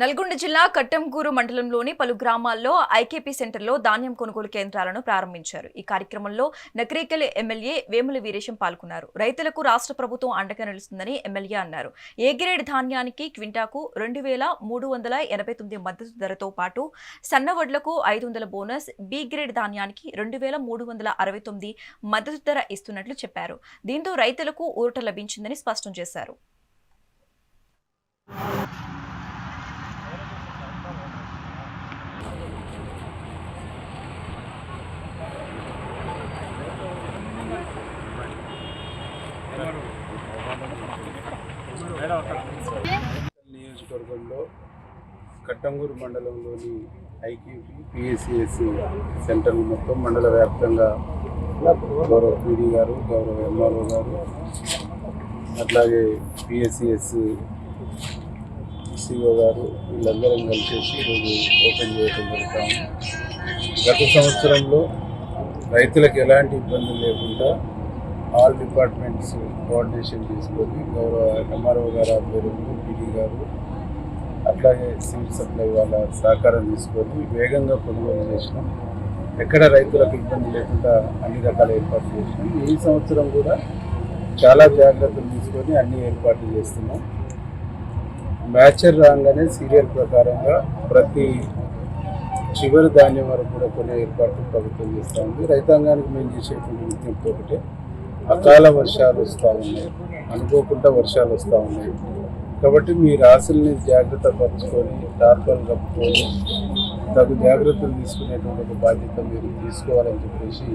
నల్గొండ జిల్లా కట్టంగూరు మండలంలోని పలు గ్రామాల్లో ఐకేపీ సెంటర్లో ధాన్యం కొనుగోలు కేంద్రాలను ప్రారంభించారు. ఈ కార్యక్రమంలో నకరేకల్ ఎమ్మెల్యే వేముల వీరేశం పాల్గొన్నారు. రైతులకు రాష్ట్ర ప్రభుత్వం అండగా నిలుస్తుందని ఎమ్మెల్యే అన్నారు. ఏ గ్రేడ్ ధాన్యానికి క్వింటాకు రెండు వేల మూడు వందల ఎనభై తొమ్మిది మద్దతు ధరతో పాటు సన్నవడ్లకు ఐదు వందల బోనస్ బి గ్రేడ్ ధాన్యానికి రెండు వేల మూడు వందల అరవై తొమ్మిది మద్దతు ధర ఇస్తున్నట్లు చెప్పారు. దీంతో రైతులకు ఊరట లభించిందని స్పష్టం చేశారు. నియోజకవర్గంలో కట్టంగూరు మండలంలోని ఐక్యూపీ పిఎస్సిఎస్ సెంటర్ మొత్తం మండల వ్యాప్తంగా గౌరవ పీడీ గారు గౌరవ ఎంఆర్ఓ గారు అట్లాగే పిఎస్సిఎస్ సిఓ గారు వీళ్ళందరం కలిసేసి ఈరోజు ఓపెన్ చేయడం జరుగుతాము గత సంవత్సరంలో రైతులకు ఎలాంటి ఇబ్బందులు లేకుండా ఆల్ డిపార్ట్మెంట్స్ కోఆర్డినేషన్ తీసుకొని గౌరవ ఎంఆర్ఓ గారు ఆధ్వర్యంలో పీడీ గారు అట్లాగే సివిల్ సప్లై వాళ్ళ సహకారం తీసుకొని వేగంగా కొనుగోలు చేసినాం. ఎక్కడ రైతులకు ఇబ్బంది లేకుండా అన్ని రకాల ఏర్పాట్లు చేసినాం. ఈ సంవత్సరం కూడా చాలా జాగ్రత్తలు తీసుకొని అన్ని ఏర్పాట్లు చేస్తున్నాం. మ్యాచర్ రాగానే సీరియల్ ప్రకారంగా ప్రతి చివరి ధాన్యం వరకు కూడా కొన్ని ఏర్పాట్లు ప్రభుత్వం చేస్తూ ఉంది. రైతాంగానికి మేము చేసేటువంటి విజ్ఞప్తి ఒకటే. అకాల వర్షాలు వస్తూ ఉన్నాయి. అనుకోకుండా వర్షాలు వస్తూ ఉన్నాయి. కాబట్టి మీ రాశుల్ని జాగ్రత్త పరుచుకొని టార్పల్ కప్పుకొని తగు జాగ్రత్తలు తీసుకునేటువంటి బాధ్యత మీరు తీసుకోవాలని చెప్పేసి